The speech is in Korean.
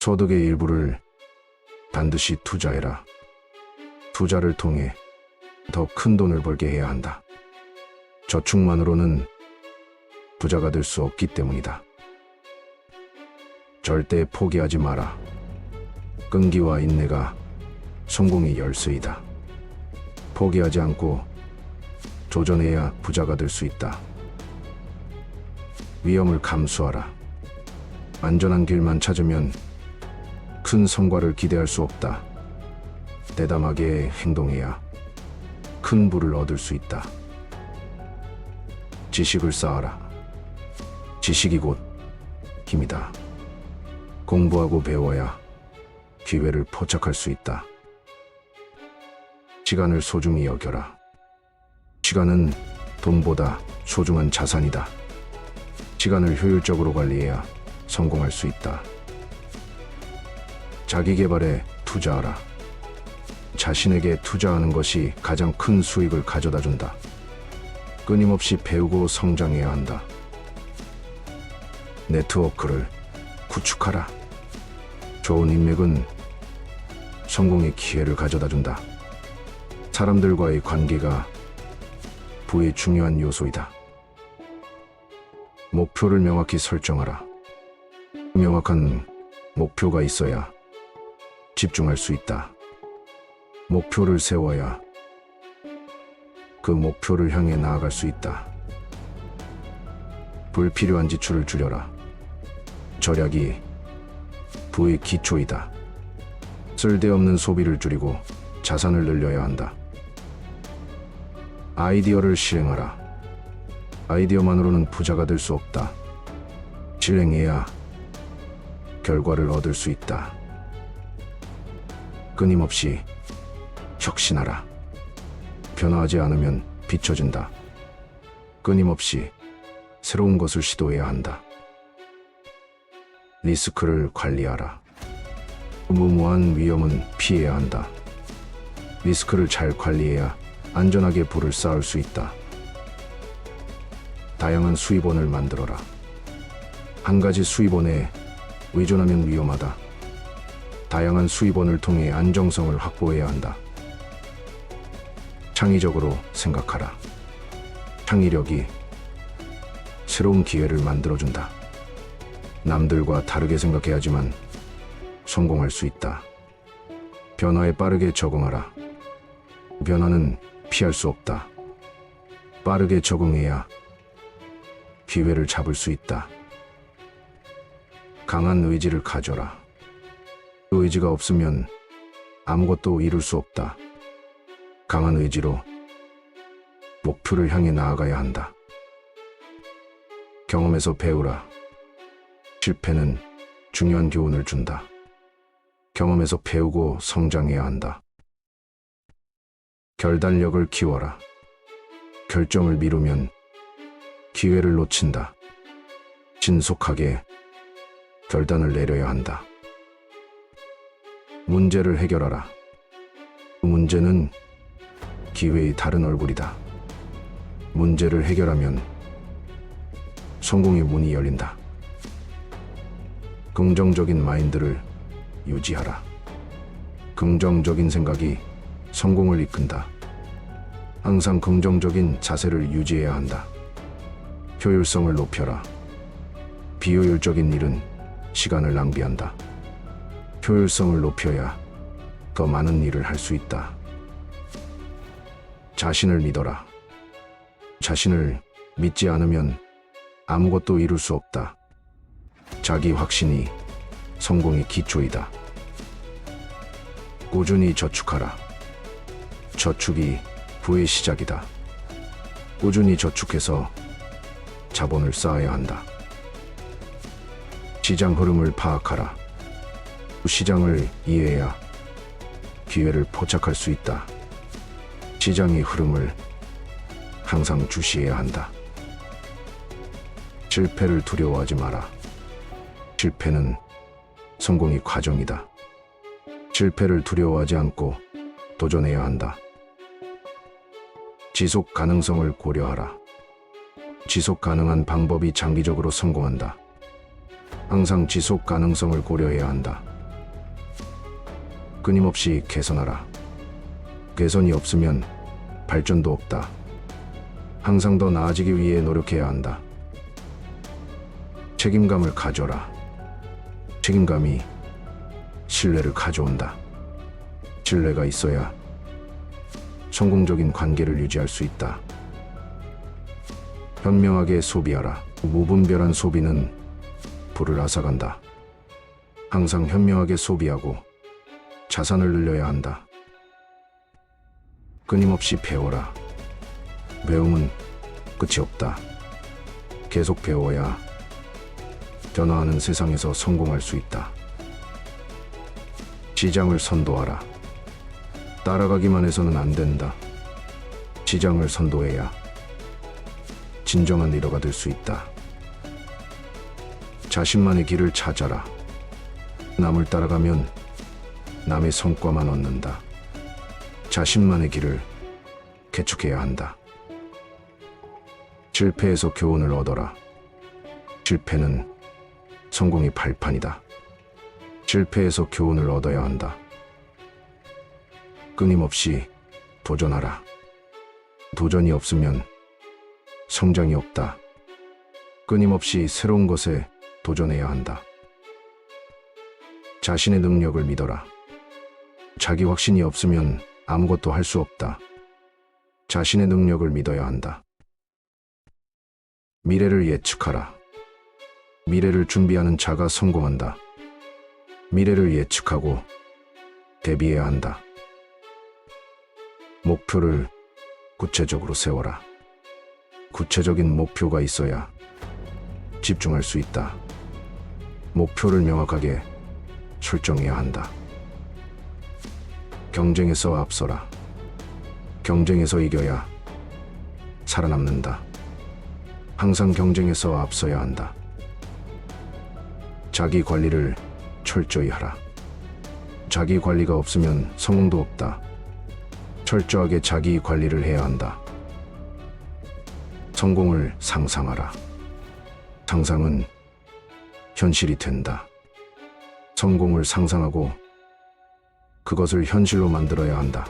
소득의 일부를 반드시 투자해라. 투자를 통해 더 큰 돈을 벌게 해야 한다. 저축만으로는 부자가 될 수 없기 때문이다. 절대 포기하지 마라. 끈기와 인내가 성공의 열쇠이다. 포기하지 않고 도전해야 부자가 될 수 있다. 위험을 감수하라. 안전한 길만 찾으면 큰 성과를 기대할 수 없다. 대담하게 행동해야 큰 부를 얻을 수 있다. 지식을 쌓아라. 지식이 곧 힘이다. 공부하고 배워야 기회를 포착할 수 있다. 시간을 소중히 여겨라. 시간은 돈보다 소중한 자산이다. 시간을 효율적으로 관리해야 성공할 수 있다. 자기 개발에 투자하라. 자신에게 투자하는 것이 가장 큰 수익을 가져다 준다. 끊임없이 배우고 성장해야 한다. 네트워크를 구축하라. 좋은 인맥은 성공의 기회를 가져다 준다. 사람들과의 관계가 부의 중요한 요소이다. 목표를 명확히 설정하라. 명확한 목표가 있어야 집중할 수 있다. 목표를 세워야 그 목표를 향해 나아갈 수 있다. 불필요한 지출을 줄여라. 절약이 부의 기초이다. 쓸데없는 소비를 줄이고 자산을 늘려야 한다. 아이디어를 실행하라. 아이디어만으로는 부자가 될 수 없다. 실행해야 결과를 얻을 수 있다. 끊임없이 혁신하라. 변화하지 않으면 비춰진다. 끊임없이 새로운 것을 시도해야 한다. 리스크를 관리하라. 무모한 위험은 피해야 한다. 리스크를 잘 관리해야 안전하게 부를 쌓을 수 있다. 다양한 수입원을 만들어라. 한 가지 수입원에 의존하면 위험하다. 다양한 수입원을 통해 안정성을 확보해야 한다. 창의적으로 생각하라. 창의력이 새로운 기회를 만들어준다. 남들과 다르게 생각해야지만 성공할 수 있다. 변화에 빠르게 적응하라. 변화는 피할 수 없다. 빠르게 적응해야 기회를 잡을 수 있다. 강한 의지를 가져라. 그 의지가 없으면 아무것도 이룰 수 없다. 강한 의지로 목표를 향해 나아가야 한다. 경험에서 배우라. 실패는 중요한 교훈을 준다. 경험에서 배우고 성장해야 한다. 결단력을 키워라. 결정을 미루면 기회를 놓친다. 신속하게 결단을 내려야 한다. 문제를 해결하라. 그 문제는 기회의 다른 얼굴이다. 문제를 해결하면 성공의 문이 열린다. 긍정적인 마인드를 유지하라. 긍정적인 생각이 성공을 이끈다. 항상 긍정적인 자세를 유지해야 한다. 효율성을 높여라. 비효율적인 일은 시간을 낭비한다. 효율성을 높여야 더 많은 일을 할 수 있다. 자신을 믿어라. 자신을 믿지 않으면 아무것도 이룰 수 없다. 자기 확신이 성공의 기초이다. 꾸준히 저축하라. 저축이 부의 시작이다. 꾸준히 저축해서 자본을 쌓아야 한다. 시장 흐름을 파악하라. 시장을 이해해야 기회를 포착할 수 있다. 시장의 흐름을 항상 주시해야 한다. 실패를 두려워하지 마라. 실패는 성공의 과정이다. 실패를 두려워하지 않고 도전해야 한다. 지속 가능성을 고려하라. 지속 가능한 방법이 장기적으로 성공한다. 항상 지속 가능성을 고려해야 한다. 끊임없이 개선하라. 개선이 없으면 발전도 없다. 항상 더 나아지기 위해 노력해야 한다. 책임감을 가져라. 책임감이 신뢰를 가져온다. 신뢰가 있어야 성공적인 관계를 유지할 수 있다. 현명하게 소비하라. 무분별한 소비는 불을 앗아간다. 항상 현명하게 소비하고 자산을 늘려야 한다. 끊임없이 배워라. 배움은 끝이 없다. 계속 배워야 변화하는 세상에서 성공할 수 있다. 시장을 선도하라. 따라가기만 해서는 안 된다. 시장을 선도해야 진정한 리더가 될 수 있다. 자신만의 길을 찾아라. 남을 따라가면 남의 성과만 얻는다. 자신만의 길을 개척해야 한다. 실패에서 교훈을 얻어라. 실패는 성공의 발판이다. 실패에서 교훈을 얻어야 한다. 끊임없이 도전하라. 도전이 없으면 성장이 없다. 끊임없이 새로운 것에 도전해야 한다. 자신의 능력을 믿어라. 자기 확신이 없으면 아무것도 할 수 없다. 자신의 능력을 믿어야 한다. 미래를 예측하라. 미래를 준비하는 자가 성공한다. 미래를 예측하고 대비해야 한다. 목표를 구체적으로 세워라. 구체적인 목표가 있어야 집중할 수 있다. 목표를 명확하게 설정해야 한다. 경쟁에서 앞서라. 경쟁에서 이겨야 살아남는다. 항상 경쟁에서 앞서야 한다. 자기 관리를 철저히 하라. 자기 관리가 없으면 성공도 없다. 철저하게 자기 관리를 해야 한다. 성공을 상상하라. 상상은 현실이 된다. 성공을 상상하고 그것을 현실로 만들어야 한다.